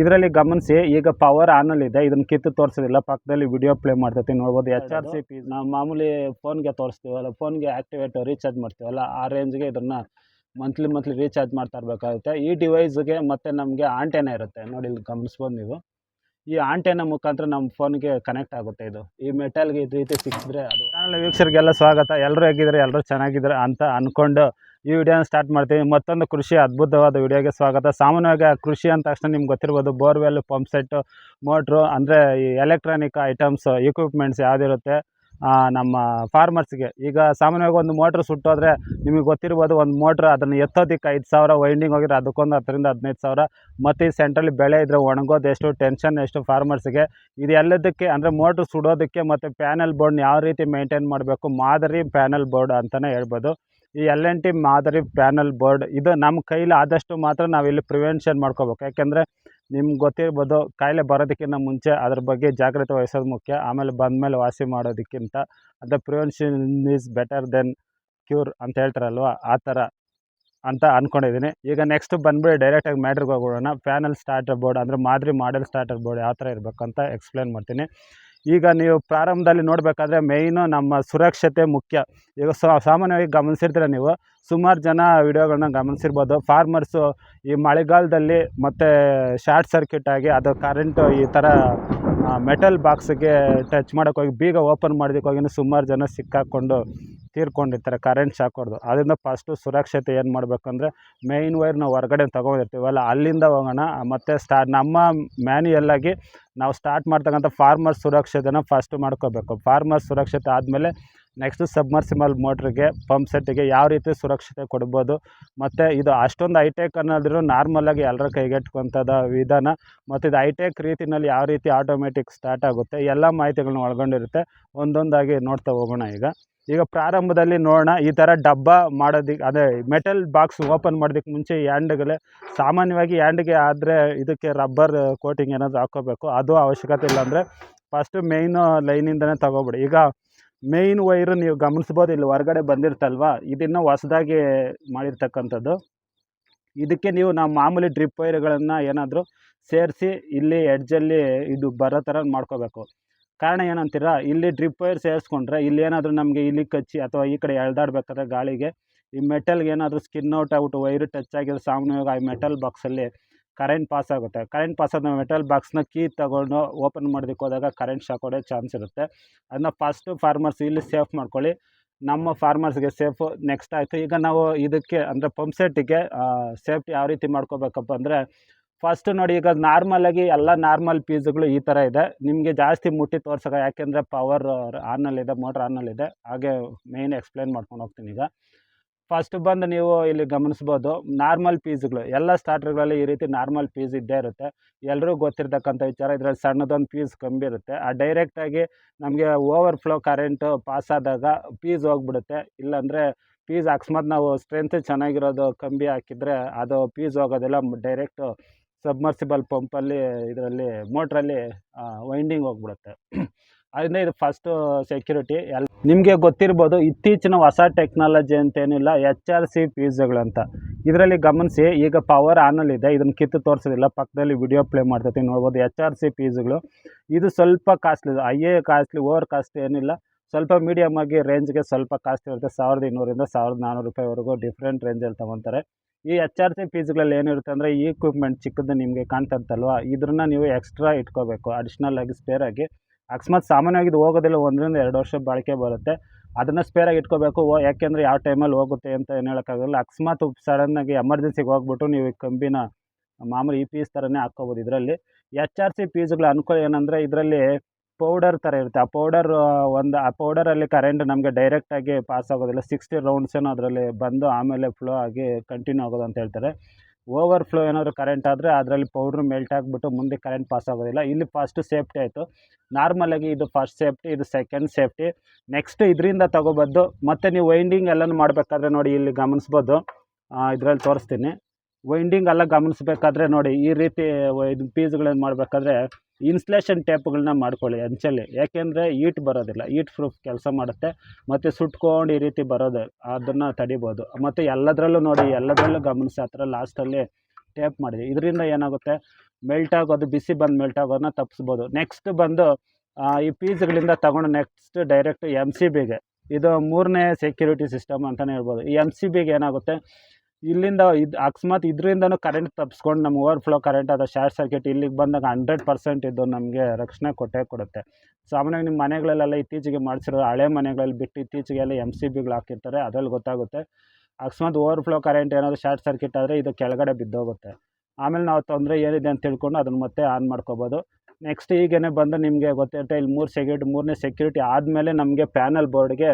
ಇದರಲ್ಲಿ ಗಮನಿಸಿ ಈಗ ಪವರ್ ಆನಲ್ಲಿ ಇದೆ. ಇದನ್ನ ಕಿತ್ತು ತೋರಿಸೋದಿಲ್ಲ. ಪಕ್ಕದಲ್ಲಿ ವಿಡಿಯೋ ಪ್ಲೇ ಮಾಡ್ತೈತಿ. ನೋಡ್ಬೋದು ಎಚ್ ಆರ್ ಸಿ ಪಿ ನಾವು ಮಾಮೂಲಿ ಫೋನ್ಗೆ ತೋರಿಸ್ತೀವಲ್ಲ ಫೋನ್ಗೆ ಆ್ಯಕ್ಟಿವೇಟ್ ರೀಚಾರ್ಜ್ ಮಾಡ್ತೀವಲ್ಲ ಆ ರೇಂಜ್ಗೆ ಇದನ್ನು ಮಂತ್ಲಿ ಮಂತ್ಲಿ ರೀಚಾರ್ಜ್ ಮಾಡ್ತಾ ಇರಬೇಕಾಗುತ್ತೆ. ಈ ಡಿವೈಸ್ಗೆ ಮತ್ತೆ ನಮಗೆ ಆಂಟೆನ ಇರುತ್ತೆ. ನೋಡಿ ಇಲ್ಲಿ ಗಮನಿಸ್ಬೋದು ನೀವು. ಈ ಆಂಟೆನ ಮುಖಾಂತರ ನಮ್ಮ ಫೋನ್ಗೆ ಕನೆಕ್ಟ್ ಆಗುತ್ತೆ ಇದು. ಈ ಮೆಟಲ್ಗೆ ಇದು ರೀತಿ ಸಿಕ್ಕಿದ್ರೆ ಅದು ಚಾನಲ್ ವೀಕ್ಷಕರಿಗೆಲ್ಲ ಸ್ವಾಗತ. ಎಲ್ಲರೂ ಹೇಗಿದ್ದಾರೆ? ಎಲ್ಲರೂ ಚೆನ್ನಾಗಿದ್ದಾರೆ ಅಂತ ಅಂದ್ಕೊಂಡು ಈ ವಿಡಿಯೋನ ಸ್ಟಾರ್ಟ್ ಮಾಡ್ತೀವಿ. ಮತ್ತೊಂದು ಕೃಷಿ ಅದ್ಭುತವಾದ ವಿಡಿಯೋಗೆ ಸ್ವಾಗತ. ಸಾಮಾನ್ಯವಾಗಿ ಕೃಷಿ ಅಂದ ತಕ್ಷಣ ನಿಮ್ಗೆ ಗೊತ್ತಿರ್ಬೋದು. ಬೋರ್ವೆಲ್ ಪಂಪ್ ಸೆಟ್ ಮೋಟ್ರು ಅಂದರೆ ಈ ಎಲೆಕ್ಟ್ರಾನಿಕ್ ಐಟಮ್ಸ್ ಇಕ್ವಿಪ್ಮೆಂಟ್ಸ್ ಯಾವುದಿರುತ್ತೆ ನಮ್ಮ ಫಾರ್ಮರ್ಸ್ಗೆ ಈಗ ಸಾಮಾನ್ಯವಾಗಿ ಒಂದು ಮೋಟ್ರ್ ಸುಟ್ಟೋದ್ರೆ ನಿಮಗೆ ಗೊತ್ತಿರ್ಬೋದು, ಒಂದು ಮೋಟ್ರ್ ಅದನ್ನು ಎತ್ತೋದಕ್ಕೆ ಐದು ಸಾವಿರ ವೈಂಡಿಂಗ್ ಹೋಗಿದ್ರೆ ಅದಕ್ಕೊಂದು ಹತ್ತರಿಂದ ಹದಿನೈದು ಸಾವಿರ. ಮತ್ತು ಈ ಸೆಂಟ್ರಲ್ಲಿ ಬೆಳೆ ಇದ್ದರೆ ಒಣಗೋದು ಎಷ್ಟು ಟೆನ್ಷನ್ ಎಷ್ಟು ಫಾರ್ಮರ್ಸ್ಗೆ ಇದೆಲ್ಲದಕ್ಕೆ ಅಂದರೆ ಮೋಟ್ರ್ ಸುಡೋದಕ್ಕೆ ಮತ್ತು ಪ್ಯಾನಲ್ ಬೋರ್ಡ್ನ ಯಾವ ರೀತಿ ಮೇಂಟೈನ್ ಮಾಡಬೇಕು, ಮಾದರಿ ಪ್ಯಾನಲ್ ಬೋರ್ಡ್ ಅಂತಲೇ ಹೇಳ್ಬೋದು. ಈ ಎಲ್ ಎನ್ ಟಿ ಮಾದರಿ ಪ್ಯಾನಲ್ ಬೋರ್ಡ್ ಇದು ನಮ್ಮ ಕೈಲಿ ಆದಷ್ಟು ಮಾತ್ರ ನಾವಿಲ್ಲಿ ಪ್ರಿವೆನ್ಷನ್ ಮಾಡ್ಕೋಬೇಕು. ಯಾಕೆಂದರೆ ನಿಮ್ಗೆ ಗೊತ್ತಿರ್ಬೋದು ಕಾಯಿಲೆ ಬರೋದಕ್ಕಿಂತ ಮುಂಚೆ ಅದ್ರ ಬಗ್ಗೆ ಜಾಗ್ರತೆ ವಹಿಸೋದು ಮುಖ್ಯ. ಆಮೇಲೆ ಬಂದಮೇಲೆ ವಾಸಿ ಮಾಡೋದಕ್ಕಿಂತ ಅದು prevention is better than cure ಅಂತ ಹೇಳ್ತಾರಲ್ವ? ಆ ಥರ ಅಂತ ಅಂದ್ಕೊಂಡಿದ್ದೀನಿ ಈಗ ನೆಕ್ಸ್ಟ್ ಬಂದ್ಬಿಟ್ಟು ಡೈರೆಕ್ಟಾಗಿ ಮ್ಯಾಟ್ರಿಗೆ ಹೋಗೋಣ ಪ್ಯಾನಲ್ ಸ್ಟಾರ್ಟರ್ ಬೋರ್ಡ್ ಅಂದರೆ ಮಾದರಿ ಮಾಡೆಲ್ ಸ್ಟಾರ್ಟರ್ ಬೋರ್ಡ್ ಯಾವ ಥರ ಇರಬೇಕು ಅಂತ ಎಕ್ಸ್ಪ್ಲೇನ್ ಮಾಡ್ತೀನಿ. ಈಗ ನೀವು ಪ್ರಾರಂಭದಲ್ಲಿ ನೋಡಬೇಕಾದ್ರೆ ಮೇಯ್ನು ನಮ್ಮ ಸುರಕ್ಷತೆ ಮುಖ್ಯ. ಈಗ ಸಾಮಾನ್ಯವಾಗಿ ಗಮನಿಸಿರ್ತೀರ ನೀವು, ಸುಮಾರು ಜನ ವಿಡಿಯೋಗಳನ್ನ ಗಮನಿಸಿರ್ಬೋದು. ಫಾರ್ಮರ್ಸು ಈ ಮಳೆಗಾಲದಲ್ಲಿ ಮತ್ತು ಶಾರ್ಟ್ ಸರ್ಕ್ಯೂಟ್ ಆಗಿ ಅದು ಕರೆಂಟು ಈ ಥರ ಮೆಟಲ್ ಬಾಕ್ಸಿಗೆ ಟಚ್ ಮಾಡೋಕ್ಕೋಗಿ ಬೀಗ ಓಪನ್ ಮಾಡೋದಕ್ಕೆ ಸುಮಾರು ಜನ ಸಿಕ್ಕಾಕ್ಕೊಂಡು ತೀರ್ಕೊಂಡಿರ್ತಾರೆ ಕರೆಂಟ್ ಶಾಕ್ ಹೊಡೆದು. ಅದರಿಂದ ಫಸ್ಟು ಸುರಕ್ಷತೆ ಏನು ಮಾಡಬೇಕಂದ್ರೆ ಮೇಯ್ನ್ ವೈರ್ ನಾವು ಹೊರಗಡೆ ತೊಗೊಂಡಿರ್ತೀವಲ್ಲ ಅಲ್ಲಿಂದ ಹೋಗೋಣ, ಮತ್ತು ಸ್ಟಾ ನಮ್ಮ ಮ್ಯಾನ್ಯಲ್ಲಾಗಿ ನಾವು ಸ್ಟಾರ್ಟ್ ಮಾಡ್ತಕ್ಕಂಥ ಫಾರ್ಮರ್ ಸುರಕ್ಷತೆನ ಫಸ್ಟ್ ಮಾಡ್ಕೋಬೇಕು. ಫಾರ್ಮರ್ ಸುರಕ್ಷತೆ ಆದಮೇಲೆ ನೆಕ್ಸ್ಟ್ ಸಬ್ಮರ್ಸಿಬಲ್ ಮೋಟ್ರಿಗೆ ಪಂಪ್ ಸೆಟ್ಟಿಗೆ ಯಾವ ರೀತಿ ಸುರಕ್ಷತೆ ಕೊಡ್ಬೋದು. ಮತ್ತು ಇದು ಅಷ್ಟೊಂದು ಹೈಟೆಕ್ ಅನ್ನೋದ್ರೂ ನಾರ್ಮಲಾಗಿ ಎಲ್ಲರ ಕೈಗೆಟ್ಕೊಂಥದ್ದು ವಿಧಾನ. ಮತ್ತು ಇದು ಹೈಟೆಕ್ ರೀತಿಯಲ್ಲಿ ಯಾವ ರೀತಿ ಆಟೋಮೆಟಿಕ್ ಸ್ಟಾರ್ಟ್ ಆಗುತ್ತೆ, ಎಲ್ಲ ಮಾಹಿತಿಗಳನ್ನ ಒಳಗೊಂಡಿರುತ್ತೆ. ಒಂದೊಂದಾಗಿ ನೋಡ್ತಾ ಹೋಗೋಣ ಈಗ. ಈಗ ಪ್ರಾರಂಭದಲ್ಲಿ ನೋಡೋಣ, ಈ ಥರ ಡಬ್ಬ ಮಾಡೋದಕ್ಕೆ ಅದೇ ಮೆಟಲ್ ಬಾಕ್ಸ್ ಓಪನ್ ಮಾಡೋದಕ್ಕೆ ಮುಂಚೆ ಹ್ಯಾಂಡ್ಗಳೇ, ಸಾಮಾನ್ಯವಾಗಿ ಹ್ಯಾಂಡ್ಗೆ ಆದರೆ ಇದಕ್ಕೆ ರಬ್ಬರ್ ಕೋಟಿಂಗ್ ಏನಾದರೂ ಹಾಕೋಬೇಕು, ಅದು ಅವಶ್ಯಕತೆ ಇಲ್ಲ ಅಂದರೆ ಫಸ್ಟು ಮೇಯ್ನು ಲೈನಿಂದನೇ ತಗೋಬಿಡಿ. ಈಗ ಮೇಯ್ನ್ ವೈರು ನೀವು ಗಮನಿಸ್ಬೋದು ಇಲ್ಲಿ ಹೊರಗಡೆ ಬಂದಿರ್ತಲ್ವ? ಇದನ್ನು ಹೊಸದಾಗಿ ಮಾಡಿರ್ತಕ್ಕಂಥದ್ದು. ಇದಕ್ಕೆ ನೀವು ನಾವು ಮಾಮೂಲಿ ಡ್ರಿಪ್ ವೈರ್ಗಳನ್ನು ಏನಾದರೂ ಸೇರಿಸಿ, ಇಲ್ಲಿ ಎಡ್ಜಲ್ಲಿ ಇದು ಬರೋ ಥರ ಮಾಡ್ಕೋಬೇಕು. ಕಾರಣ ಏನಂತೀರಾ? ಇಲ್ಲಿ ಡ್ರಿಪ್ ವೈರ್ ಸೇರಿಸ್ಕೊಂಡ್ರೆ, ಇಲ್ಲಿ ಏನಾದರೂ ನಮಗೆ ಇಲ್ಲಿ ಕಚ್ಚಿ ಅಥವಾ ಈ ಕಡೆ ಎಳ್ದಾಡ್ಬೇಕಾದ್ರೆ ಗಾಳಿಗೆ, ಈ ಮೆಟಲ್ಗೆ ಏನಾದರೂ ಸ್ಕಿನ್ ಔಟ್ ಆಗ್ಬಿಟ್ಟು ವೈರ್ ಟಚ್ ಆಗಿರೋ ಸಾಮಾನ್ಯವಾಗಿ ಆ ಮೆಟಲ್ ಬಾಕ್ಸಲ್ಲಿ ಕರೆಂಟ್ ಪಾಸ್ ಆಗುತ್ತೆ. ಕರೆಂಟ್ ಪಾಸ್ ಆದ ಮೆಟಲ್ ಬಾಕ್ಸ್ನ ಕೀ ತಗೊಂಡು ಓಪನ್ ಮಾಡೋದಕ್ಕೆ ಹೋದಾಗ ಕರೆಂಟ್ ಶಾಕ್ ಹೊಡೆಯೋ ಚಾನ್ಸ್ ಇರುತ್ತೆ. ಅದನ್ನ ಫಸ್ಟು ಫಾರ್ಮರ್ಸ್ ಇಲ್ಲಿ ಸೇಫ್ ಮಾಡ್ಕೊಳ್ಳಿ. ನಮ್ಮ ಫಾರ್ಮರ್ಸ್ಗೆ ಸೇಫು ನೆಕ್ಸ್ಟ್ ಆಯಿತು. ಈಗ ನಾವು ಇದಕ್ಕೆ ಅಂದರೆ ಪಂಪ್ ಸೆಟ್ಟಿಗೆ ಸೇಫ್ಟಿ ಯಾವ ರೀತಿ ಮಾಡ್ಕೋಬೇಕಪ್ಪ ಅಂದರೆ ಫಸ್ಟ್ ನೋಡಿ ಈಗ ನಾರ್ಮಲಾಗಿ ಎಲ್ಲ ನಾರ್ಮಲ್ ಪೀಸ್ಗಳು ಈ ಥರ ಇದೆ. ನಿಮಗೆ ಜಾಸ್ತಿ ಮುಟ್ಟಿ ತೋರ್ಸೋಕೆ ಯಾಕೆಂದರೆ ಪವರ್ ಆನಲ್ಲಿದೆ ಮೋಟ್ರ್ ಆನಲ್ಲಿದೆ ಹಾಗೆ ಮೇಯ್ನ್ ಎಕ್ಸ್ಪ್ಲೇನ್ ಮಾಡ್ಕೊಂಡು ಹೋಗ್ತೀನಿ ಈಗ. ಫಸ್ಟ್ ಬಂದು ನೀವು ಇಲ್ಲಿ ಗಮನಿಸ್ಬೋದು ನಾರ್ಮಲ್ ಪೀಸ್ಗಳು ಎಲ್ಲ ಸ್ಟಾರ್ಟರ್ಗಳಲ್ಲಿ ಈ ರೀತಿ ನಾರ್ಮಲ್ ಪೀಸ್ ಇದ್ದೇ ಇರುತ್ತೆ. ಎಲ್ಲರೂ ಗೊತ್ತಿರ್ತಕ್ಕಂಥ ವಿಚಾರ, ಇದರಲ್ಲಿ ಸಣ್ಣದೊಂದು ಪೀಸ್ ಕಮ್ಮಿ ಇರುತ್ತೆ. ಆ ಡೈರೆಕ್ಟಾಗಿ ನಮಗೆ ಓವರ್ ಫ್ಲೋ ಕರೆಂಟು ಪಾಸ್ ಆದಾಗ ಪೀಸ್ ಹೋಗ್ಬಿಡುತ್ತೆ. ಇಲ್ಲಾಂದರೆ ಪೀಸ್ ಅಕಸ್ಮಾತ್ ನಾವು ಸ್ಟ್ರೆಂತ್ ಚೆನ್ನಾಗಿರೋದು ಕಂಬಿ ಹಾಕಿದರೆ ಅದು ಪೀಸ್ ಹೋಗೋದೆಲ್ಲ ಡೈರೆಕ್ಟು ಸಬ್ಮರ್ಸಿಬಲ್ ಪಂಪಲ್ಲಿ ಇದರಲ್ಲಿ ಮೋಟ್ರಲ್ಲಿ ವೈಂಡಿಂಗ್ ಹೋಗ್ಬಿಡುತ್ತೆ. ಅದರಿಂದ ಇದು ಫಸ್ಟು ಸೆಕ್ಯೂರಿಟಿ ಎಲ್ ನಿಮಗೆ ಗೊತ್ತಿರ್ಬೋದು ಇತ್ತೀಚಿನ ಹೊಸ ಟೆಕ್ನಾಲಜಿ ಅಂತೇನಿಲ್ಲ ಎಚ್ ಆರ್ ಸಿ ಪೀಸ್ಗಳಂತ ಇದರಲ್ಲಿ ಗಮನಿಸಿ, ಈಗ ಪವರ್ ಆನಲ್ಲಿದೆ ಇದನ್ನು ಕಿತ್ತು ತೋರಿಸೋದಿಲ್ಲ. ಪಕ್ಕದಲ್ಲಿ ವಿಡಿಯೋ ಪ್ಲೇ ಮಾಡ್ತೈತಿ ನೋಡ್ಬೋದು ಎಚ್ ಆರ್ ಸಿ ಪೀಸ್ಗಳು ಇದು ಸ್ವಲ್ಪ ಕಾಸ್ಟ್ಲಿ ಐ ಎ ಕಾಸ್ಟ್ಲಿ ಓವರ್ ಕಾಸ್ಟ್ ಏನಿಲ್ಲ. ಸ್ವಲ್ಪ ಮೀಡಿಯಮ್ ಆಗಿ ರೇಂಜ್ಗೆ ಸ್ವಲ್ಪ ಕಾಸ್ಟ್ ಇರುತ್ತೆ. ಸಾವಿರದ ಇನ್ನೂರಿಂದ ಸಾವಿರದ ನಾನ್ನೂರು ರೂಪಾಯಿವರೆಗೂ ಡಿಫ್ರೆಂಟ್ ರೇಂಜಲ್ಲಿ ತೊಗೊತಾರೆ. ಈ ಎಚ್ ಆರ್ ಸಿ ಪೀಸ್ಗಳಲ್ಲಿ ಏನಿರುತ್ತೆ ಅಂದರೆ, ಈ ಇಕ್ವಿಪ್ಮೆಂಟ್ ಚಿಕ್ಕದು ನಿಮಗೆ ಕಾಣ್ತಾ ಇರ್ತಲ್ವ ಇದನ್ನ ನೀವು ಎಕ್ಸ್ಟ್ರಾ ಇಟ್ಕೋಬೇಕು. ಅಡಿಷ್ನಲ್ ಆಗಿ ಸ್ಪೇರ್ ಆಗಿ. ಅಕಸ್ಮಾತ್ ಸಾಮಾನ್ಯವಾಗಿ ಹೋಗೋದಿಲ್ಲ, ಒಂದರಿಂದ ಎರಡು ವರ್ಷ ಬಾಳಿಕೆ ಬರುತ್ತೆ. ಅದನ್ನು ಸ್ಪೇರಾಗಿ ಇಟ್ಕೋಬೇಕು. ಯಾಕೆಂದರೆ ಯಾವ ಟೈಮಲ್ಲಿ ಹೋಗುತ್ತೆ ಅಂತ ಏನು ಹೇಳೋಕ್ಕಾಗಲ್ಲ. ಅಕಸ್ಮಾತ್ ಸಡನ್ನಾಗಿ ಎಮರ್ಜೆನ್ಸಿಗೆ ಹೋಗ್ಬಿಟ್ಟು ನೀವು ಕಂಬಿನ ಮಾಮೂಲಿ ಈ ಪೀಸ್ ಥರನೇ ಹಾಕ್ಕೋಬೋದು ಇದರಲ್ಲಿ. ಎಚ್ ಆರ್ ಸಿ ಪೀಸ್ಗಳ ಅನುಕೂಲ ಏನಂದರೆ ಇದರಲ್ಲಿ ಪೌಡರ್ ಥರ ಇರುತ್ತೆ. ಆ ಪೌಡರ್ ಒಂದು, ಆ ಪೌಡರಲ್ಲಿ ಕರೆಂಟ್ ನಮಗೆ ಡೈರೆಕ್ಟಾಗಿ ಪಾಸ್ ಆಗೋದಿಲ್ಲ. ಸಿಕ್ಸ್ಟಿ ರೌಂಡ್ಸ್ ಏನೋ ಅದರಲ್ಲಿ ಬಂದು ಆಮೇಲೆ ಫ್ಲೋ ಆಗಿ ಕಂಟಿನ್ಯೂ ಆಗೋದು ಅಂತ ಹೇಳ್ತಾರೆ. ಓವರ್ ಫ್ಲೋ ಏನಾದರೂ ಕರೆಂಟ್ ಆದರೆ ಅದರಲ್ಲಿ ಪೌಡ್ರ್ ಮೆಲ್ಟ್ ಆಗಿಬಿಟ್ಟು ಮುಂದೆ ಕರೆಂಟ್ ಪಾಸ್ ಆಗೋದಿಲ್ಲ. ಇಲ್ಲಿ ಫಸ್ಟ್ ಸೇಫ್ಟಿ ಆಯಿತು. ನಾರ್ಮಲಾಗಿ ಇದು ಫಸ್ಟ್ ಸೇಫ್ಟಿ ಇದು ಸೆಕೆಂಡ್ ಸೇಫ್ಟಿ ನೆಕ್ಸ್ಟ್ ಇದರಿಂದ ತೊಗೋಬೋದು ಮತ್ತು ನೀವು ವೈಂಡಿಂಗ್ ಎಲ್ಲನೂ ಮಾಡಬೇಕಾದ್ರೆ ನೋಡಿ ಇಲ್ಲಿ ಗಮನಿಸ್ಬೋದು. ಇದರಲ್ಲಿ ತೋರಿಸ್ತೀನಿ. ವೈಂಡಿಂಗ್ ಎಲ್ಲ ಗಮನಿಸ್ಬೇಕಾದ್ರೆ ನೋಡಿ ಈ ರೀತಿ, ಇದು ಪೀಸ್ಗಳೇನು ಮಾಡಬೇಕಾದ್ರೆ ಇನ್ಸ್ಲೇಷನ್ ಟೇಪ್ಗಳನ್ನ ಮಾಡ್ಕೊಳ್ಳಿ ಅಂಚಲ್ಲಿ. ಯಾಕೆಂದರೆ ಈಟ್ ಬರೋದಿಲ್ಲ, ಈಟ್ ಪ್ರೂಫ್ ಕೆಲಸ ಮಾಡುತ್ತೆ, ಮತ್ತು ಸುಟ್ಕೊಂಡು ಈ ರೀತಿ ಬರೋದು, ಅದನ್ನು ತಡಿಬೋದು. ಮತ್ತು ಎಲ್ಲದರಲ್ಲೂ ನೋಡಿ, ಎಲ್ಲದರಲ್ಲೂ ಗಮನಿಸಿ ಆ ಥರ ಲಾಸ್ಟಲ್ಲಿ ಟೇಪ್ ಮಾಡಿದೆ. ಇದರಿಂದ ಏನಾಗುತ್ತೆ ಮೆಲ್ಟ್ ಆಗೋದು ಬಿಸಿ ಬಂದು ಮೆಲ್ಟ್ ಆಗೋದನ್ನ ತಪ್ಪಿಸ್ಬೋದು ನೆಕ್ಸ್ಟ್ ಬಂದು ಈ ಪೀಸ್ಗಳಿಂದ ತಗೊಂಡು ನೆಕ್ಸ್ಟ್ ಡೈರೆಕ್ಟ್ ಎಂ ಸಿ ಬಿಗೆ. ಇದು ಮೂರನೇ ಸೆಕ್ಯೂರಿಟಿ ಸಿಸ್ಟಮ್ ಅಂತಲೇ ಹೇಳ್ಬೋದು. ಈ ಎಂ ಸಿ ಬಿಗೆ ಏನಾಗುತ್ತೆ ಇಲ್ಲಿಂದ ಇದು ಅಕಸ್ಮಾತ್ ಇದರಿಂದನೂ ಕರೆಂಟ್ ತಪ್ಪಿಸ್ಕೊಂಡು ನಮ್ಮ ಓವರ್ಫ್ಲೋ ಕರೆಂಟ್ ಅಥವಾ ಶಾರ್ಟ್ ಸರ್ಕ್ಯೂಟ್ ಇಲ್ಲಿಗೆ ಬಂದಾಗ ಹಂಡ್ರೆಡ್ ಪರ್ಸೆಂಟ್ ಇದು ನಮಗೆ ರಕ್ಷಣೆ ಕೊಟ್ಟೇ ಕೊಡುತ್ತೆ. ಸಾಮಾನ್ಯವಾಗಿ ನಿಮ್ಮ ಮನೆಗಳಲ್ಲೆಲ್ಲ ಇತ್ತೀಚೆಗೆ ಮಾಡಿಸಿರೋ ಹಳೆ ಮನೆಗಳಲ್ಲಿ ಬಿಟ್ಟು ಇತ್ತೀಚೆಗೆಲ್ಲ ಎಂ ಸಿ ಬಿಗಳು ಹಾಕಿರ್ತಾರೆ, ಅದ್ರಲ್ಲಿ ಗೊತ್ತಾಗುತ್ತೆ. ಅಕಸ್ಮಾತ್ ಓವರ್ ಫ್ಲೋ ಕರೆಂಟ್ ಏನಾದರೂ ಶಾರ್ಟ್ ಸರ್ಕ್ಯೂಟ್ ಆದರೆ ಇದು ಕೆಳಗಡೆ ಬಿದ್ದೋಗುತ್ತೆ. ಆಮೇಲೆ ನಾವು ತೊಂದರೆ ಏನಿದೆ ಅಂತ ತಿಳ್ಕೊಂಡು ಅದನ್ನು ಮತ್ತೆ ಆನ್ ಮಾಡ್ಕೋಬೋದು. ನೆಕ್ಸ್ಟ್ ಈಗೇನೆ ಬಂದು ನಿಮಗೆ ಗೊತ್ತಿರುತ್ತೆ ಇಲ್ಲಿ ಮೂರು ಸೆಕ್ಯೂರಿಟಿ ಮೂರನೇ ಸೆಕ್ಯೂರಿಟಿ ಆದಮೇಲೆ ನಮಗೆ ಪ್ಯಾನಲ್ ಬೋರ್ಡ್ಗೆ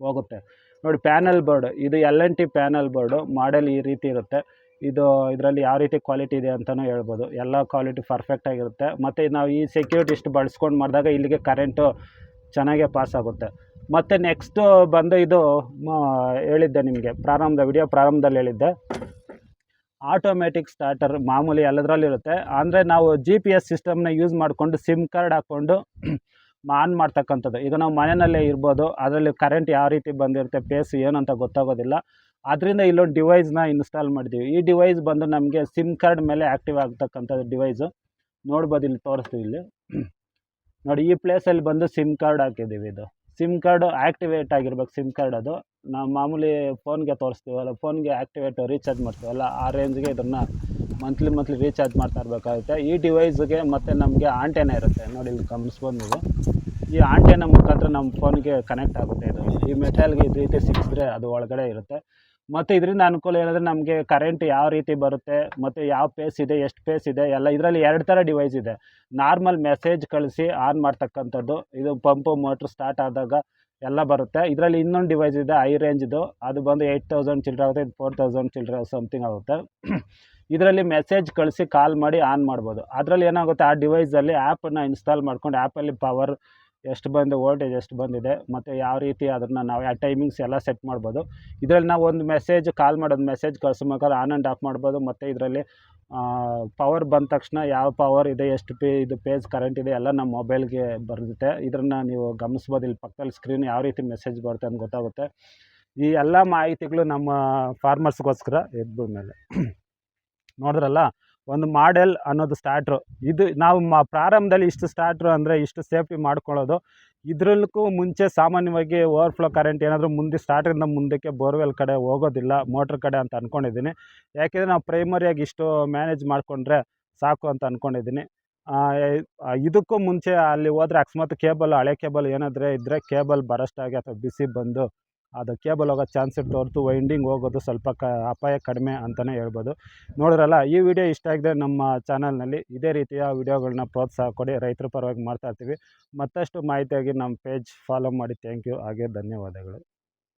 ಹೋಗುತ್ತೆ. ನೋಡಿ, ಪ್ಯಾನಲ್ ಬೋರ್ಡ್, ಇದು L N T panel board model ಈ ರೀತಿ ಇರುತ್ತೆ. ಇದು ಇದರಲ್ಲಿ ಯಾವ ರೀತಿ ಕ್ವಾಲಿಟಿ ಇದೆ ಅಂತಲೂ ಹೇಳ್ಬೋದು. ಎಲ್ಲ ಕ್ವಾಲಿಟಿ ಪರ್ಫೆಕ್ಟಾಗಿರುತ್ತೆ ಮತ್ತು ನಾವು ಈ ಸೆಕ್ಯೂರಿಟಿ ಇಷ್ಟು ಬಳಸ್ಕೊಂಡು ಮಾಡಿದಾಗ ಇಲ್ಲಿಗೆ ಕರೆಂಟು ಚೆನ್ನಾಗೇ ಪಾಸ್ ಆಗುತ್ತೆ. ಮತ್ತು ನೆಕ್ಸ್ಟು ಬಂದು ಇದು ಹೇಳಿದ್ದೆ ನಿಮಗೆ, ಪ್ರಾರಂಭದ ವಿಡಿಯೋ ಪ್ರಾರಂಭದಲ್ಲಿ ಹೇಳಿದ್ದೆ. ಆಟೋಮ್ಯಾಟಿಕ್ ಸ್ಟಾರ್ಟರ್ ಮಾಮೂಲಿ ಎಲ್ಲದರಲ್ಲಿರುತ್ತೆ. ಅಂದರೆ ನಾವು ಜಿ ಪಿ ಎಸ್ ಸಿಸ್ಟಮ್ನ ಯೂಸ್ ಮಾಡಿಕೊಂಡು ಸಿಮ್ ಕಾರ್ಡ್ ಹಾಕ್ಕೊಂಡು ಆನ್ ಮಾಡ್ತಕ್ಕಂಥದ್ದು. ಈಗ ನಾವು ಮನೆಯಲ್ಲೇ ಇರ್ಬೋದು, ಅದರಲ್ಲಿ ಕರೆಂಟ್ ಯಾವ ರೀತಿ ಬಂದಿರುತ್ತೆ ಪೇಸ್ ಏನು ಅಂತ ಗೊತ್ತಾಗೋದಿಲ್ಲ. ಅದರಿಂದ ಇಲ್ಲೊಂದು ಡಿವೈಸ್ನ ಇನ್ಸ್ಟಾಲ್ ಮಾಡಿದ್ದೀವಿ ಈ ಡಿವೈಸ್ ಬಂದು ನಮಗೆ ಸಿಮ್ ಕಾರ್ಡ್ ಮೇಲೆ ಆ್ಯಕ್ಟಿವ್ ಆಗ್ತಕ್ಕಂಥದ್ದು ಡಿವೈಸು ನೋಡ್ಬೋದು ಇಲ್ಲಿ ತೋರಿಸ್ತೀವಿ ಇಲ್ಲಿ. ನೋಡಿ, ಈ ಪ್ಲೇಸಲ್ಲಿ ಬಂದು ಸಿಮ್ ಕಾರ್ಡ್ ಹಾಕಿದ್ದೀವಿ ಇದು. ಸಿಮ್ ಕಾರ್ಡ್ ಆ್ಯಕ್ಟಿವೇಟ್ ಆಗಿರ್ಬೇಕು ಸಿಮ್ ಕಾರ್ಡ್ ಅದು. ನಾವು ಮಾಮೂಲಿ ಫೋನ್ಗೆ ತೋರಿಸ್ತೀವಲ್ಲ ಫೋನ್ಗೆ ಆ್ಯಕ್ಟಿವೇಟ್ ರೀಚಾರ್ಜ್ ಮಾಡ್ತೀವಲ್ಲ, ಆ ರೇಂಜ್ಗೆ ಇದನ್ನು ಮಂತ್ಲಿ ಮಂತ್ಲಿ ರೀಚಾರ್ಜ್ ಮಾಡ್ತಾ ಇರಬೇಕಾಗುತ್ತೆ. ಈ ಡಿವೈಸ್ಗೆ ಮತ್ತು ನಮಗೆ ಆಂಟೆನ ಇರುತ್ತೆ. ನೋಡಿ ಇಲ್ಲಿ ಗಮನಿಸ್ಬೋದು ನೀವು. ಈ ಆಂಟೆನ ಮುಖಾಂತರ ನಮ್ಮ ಫೋನ್ಗೆ ಕನೆಕ್ಟ್ ಆಗುತ್ತೆ ಇದು. ಈ ಮೆಟಲ್ಗೆ ಇದು ರೀತಿ ಸಿಕ್ಕಿದ್ರೆ ಅದು ಒಳಗಡೆ ಇರುತ್ತೆ. ಮತ್ತು ಇದರಿಂದ ಅನುಕೂಲ ಏನಂದರೆ ನಮಗೆ ಕರೆಂಟ್ ಯಾವ ರೀತಿ ಬರುತ್ತೆ, ಮತ್ತು ಯಾವ ಪೇಸ್ ಇದೆ, ಎಷ್ಟು ಪೇಸ್ ಇದೆ, ಎಲ್ಲ ಇದರಲ್ಲಿ ಎರಡು ಥರ ಡಿವೈಸ್ ಇದೆ. ನಾರ್ಮಲ್ ಮೆಸೇಜ್ ಕಳಿಸಿ ಆನ್ ಮಾಡ್ತಕ್ಕಂಥದ್ದು. ಇದು ಪಂಪು ಮೋಟ್ರ್ ಸ್ಟಾರ್ಟ್ ಆದಾಗ ಎಲ್ಲ ಬರುತ್ತೆ. ಇದರಲ್ಲಿ ಇನ್ನೊಂದು ಡಿವೈಸ್ ಇದೆ ಐ ರೇಂಜ್ದು ಅದು ಬಂದು ಏಯ್ಟ್ ತೌಸಂಡ್ ಚಿಲ್ಲರೆ ಆಗುತ್ತೆ, ಇದು ಫೋರ್ ತೌಸಂಡ್ ಚಿಲ್ಲರೆ ಸಮಥಿಂಗ್ ಆಗುತ್ತೆ. ಇದರಲ್ಲಿ ಮೆಸೇಜ್ ಕಳಿಸಿ ಕಾಲ್ ಮಾಡಿ ಆನ್ ಮಾಡ್ಬೋದು. ಅದರಲ್ಲಿ ಏನಾಗುತ್ತೆ, ಆ ಡಿವೈಸಲ್ಲಿ ಆ್ಯಪನ್ನು ಇನ್ಸ್ಟಾಲ್ ಮಾಡ್ಕೊಂಡು ಆ್ಯಪಲ್ಲಿ ಪವರ್ ಎಷ್ಟು ಬಂದು ವೋಲ್ಟೇಜ್ ಎಷ್ಟು ಬಂದಿದೆ, ಮತ್ತು ಯಾವ ರೀತಿ ಅದನ್ನು ನಾವು ಯಾವ ಟೈಮಿಂಗ್ಸ್ ಎಲ್ಲ ಸೆಟ್ ಮಾಡ್ಬೋದು. ಇದರಲ್ಲಿ ನಾವು ಒಂದು ಮೆಸೇಜ್ ಕಾಲ್ ಮಾಡೋದು ಮೆಸೇಜ್ ಕಳಿಸ್ಬೇಕಾದ್ರೆ ಆನ್ ಆ್ಯಂಡ್ ಆಫ್ ಮಾಡ್ಬೋದು, ಮತ್ತು ಇದರಲ್ಲಿ ಪವರ್ ಬಂದ ತಕ್ಷಣ ಯಾವ ಪವರ್ ಇದೆ, ಎಷ್ಟು ಪೇ, ಇದು ಪೇಜ್ ಕರೆಂಟ್ ಇದೆ, ಎಲ್ಲ ನಮ್ಮ ಮೊಬೈಲ್ಗೆ ಬರುತ್ತೆ. ಇದನ್ನು ನೀವು ಗಮನಿಸ್ಬೋದು, ಇಲ್ಲಿ ಪಕ್ಕದಲ್ಲಿ ಸ್ಕ್ರೀನ್ ಯಾವ ರೀತಿ ಮೆಸೇಜ್ ಬರುತ್ತೆ ಅಂತ ಗೊತ್ತಾಗುತ್ತೆ. ಈ ಎಲ್ಲ ಮಾಹಿತಿಗಳು ನಮ್ಮ ಫಾರ್ಮರ್ಸ್ಗೋಸ್ಕರ ಇದ್ದ ಮೇಲೆ. ನೋಡಿದ್ರಲ್ಲ, ಒಂದು ಮಾಡೆಲ್ ಅನ್ನೋದು ಸ್ಟಾರ್ಟ್ರು ಇದು ನಾವು ಮ, ಪ್ರಾರಂಭದಲ್ಲಿ ಇಷ್ಟು ಸ್ಟಾರ್ಟ್ರು ಅಂದರೆ ಇಷ್ಟು ಸೇಫ್ಟಿ ಮಾಡ್ಕೊಳ್ಳೋದು. ಇದ್ರಲ್ಲಕ್ಕೂ ಮುಂಚೆ ಸಾಮಾನ್ಯವಾಗಿ ಓವರ್ಫ್ಲೋ ಕರೆಂಟ್ ಏನಾದರೂ ಮುಂದೆ ಸ್ಟಾರ್ಟ್ರಿಂದ ಮುಂದಕ್ಕೆ ಬೋರ್ವೆಲ್ ಕಡೆ ಹೋಗೋದಿಲ್ಲ ಮೋಟ್ರ್ ಕಡೆ ಅಂತ ಅಂದ್ಕೊಂಡಿದ್ದೀನಿ ಯಾಕೆಂದರೆ ನಾವು ಪ್ರೈಮರಿಯಾಗಿ ಇಷ್ಟು ಮ್ಯಾನೇಜ್ ಮಾಡಿಕೊಂಡ್ರೆ ಸಾಕು ಅಂತ ಅಂದ್ಕೊಂಡಿದ್ದೀನಿ ಇದಕ್ಕೂ ಮುಂಚೆ ಅಲ್ಲಿ ಹೋದ್ರೆ ಅಕಸ್ಮಾತ್ ಕೇಬಲ್ ಹಳೆ ಕೇಬಲ್ ಏನಾದರೆ ಇದ್ದರೆ ಕೇಬಲ್ ಬರೋಷ್ಟಾಗಿ ಅಥವಾ ಬಿಸಿ ಬಂದು ಅದು ಕೇಬಲ್ ಹೋಗೋ ಚಾನ್ಸ್ ಇರ್ತು ಹೊರತು ವೈಂಡಿಂಗ್ ಹೋಗೋದು ಸ್ವಲ್ಪ ಕ, ಅಪಾಯ ಕಡಿಮೆ ಅಂತಲೇ ಹೇಳ್ಬೋದು. ನೋಡಿದ್ರಲ್ಲ, ಈ ವಿಡಿಯೋ ಇಷ್ಟ ಆಗಿದೆ ನಮ್ಮ ಚಾನಲ್ನಲ್ಲಿ ಇದೇ ರೀತಿಯ ವಿಡಿಯೋಗಳನ್ನ ಪ್ರೋತ್ಸಾಹ ಕೊಡಿ. ರೈತರ ಪರವಾಗಿ ಮಾಡ್ತಾ ಇರ್ತೀವಿ. ಮತ್ತಷ್ಟು ಮಾಹಿತಿಯಾಗಿ ನಮ್ಮ ಪೇಜ್ ಫಾಲೋ ಮಾಡಿ. ಥ್ಯಾಂಕ್ ಯು ಹಾಗೆ ಧನ್ಯವಾದಗಳು.